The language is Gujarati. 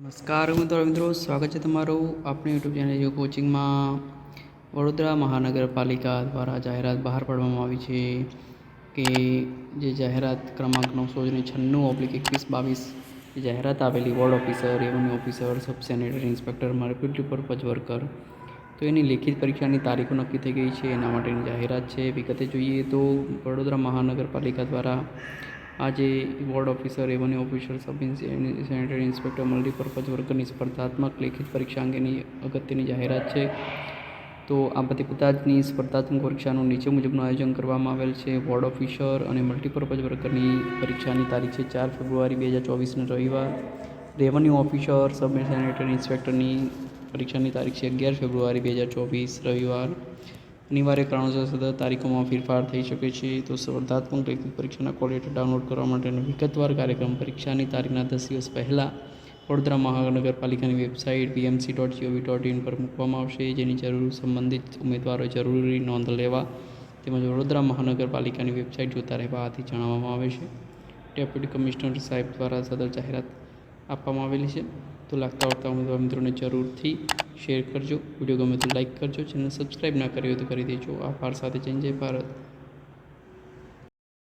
નમસ્કાર મિત્રો મિત્રો, સ્વાગત છે તમારું આપણી યુટ્યુબ ચેનલ યોગ કોચિંગમાં વડોદરા મહાનગરપાલિકા દ્વારા જાહેરાત બહાર પાડવામાં આવી છે કે જે જાહેરાત ક્રમાંક નવસો ને છન્નું ઓબ્લિક એકવીસ બાવીસ જે જાહેરાત આવેલી ward officer, revenue officer, sub sanitary inspector, market purpose worker તો એની લેખિત પરીક્ષાની તારીખો નક્કી થઈ ગઈ છે, એના માટેની જાહેરાત છે. વિગતે જોઈએ તો વડોદરા મહાનગરપાલિકા દ્વારા આજે ward officer revenue officer sub sanitary inspector, multipurpose વર્કરની સ્પર્ધાત્મક લેખિત પરીક્ષા અંગેની અગત્યની જાહેરાત છે. તો આ બધી બધાજની સ્પર્ધાત્મક પરીક્ષાનું નીચે મુજબનું આયોજન કરવામાં આવેલ છે. વોર્ડ ઓફિસર અને મલ્ટીપર્પઝ વર્કરની પરીક્ષાની તારીખ છે ચાર ફેબ્રુઆરી બે હજાર ચોવીસનો રવિવાર. રેવન્યુ ઓફિસર, સબ સેનેટરી ઇન્સ્પેક્ટરની પરીક્ષાની તારીખ છે અગિયાર ફેબ્રુઆરી બે હજાર ચોવીસ રવિવાર. અનિવાર્ય કારણોસર સતત તારીખોમાં ફેરફાર થઈ શકે છે, તો સ્પર્ધાત્મક લેખિત પરીક્ષાના કોલ લેટર ડાઉનલોડ કરવા માટેનો વિગતવાર કાર્યક્રમ પરીક્ષાની તારીખના દસ દિવસ પહેલાં વડોદરા મહાનગરપાલિકાની website VMC dot G O V dot in પર મૂકવામાં આવશે. જેની જરૂર સંબંધિત ઉમેદવારોએ જરૂરી નોંધ લેવા તેમજ વડોદરા મહાનગરપાલિકાની વેબસાઇટ જોતા રહેવા આથી જણાવવામાં આવે છે. ડેપ્યુટી કમિશનર સાહેબ દ્વારા સદર જાહેરાત આપવામાં આવેલી છે. તો લાગતા વળગતા ઉમેદવાર મિત્રોને જરૂરથી શેર કરજો. વીડિયો ગમે તો લાઈક કરજો. ચેનલ સબસ્ક્રાઈબ ના કરી હોય તો કરી દેજો. આભાર સાથે જય જય ભારત.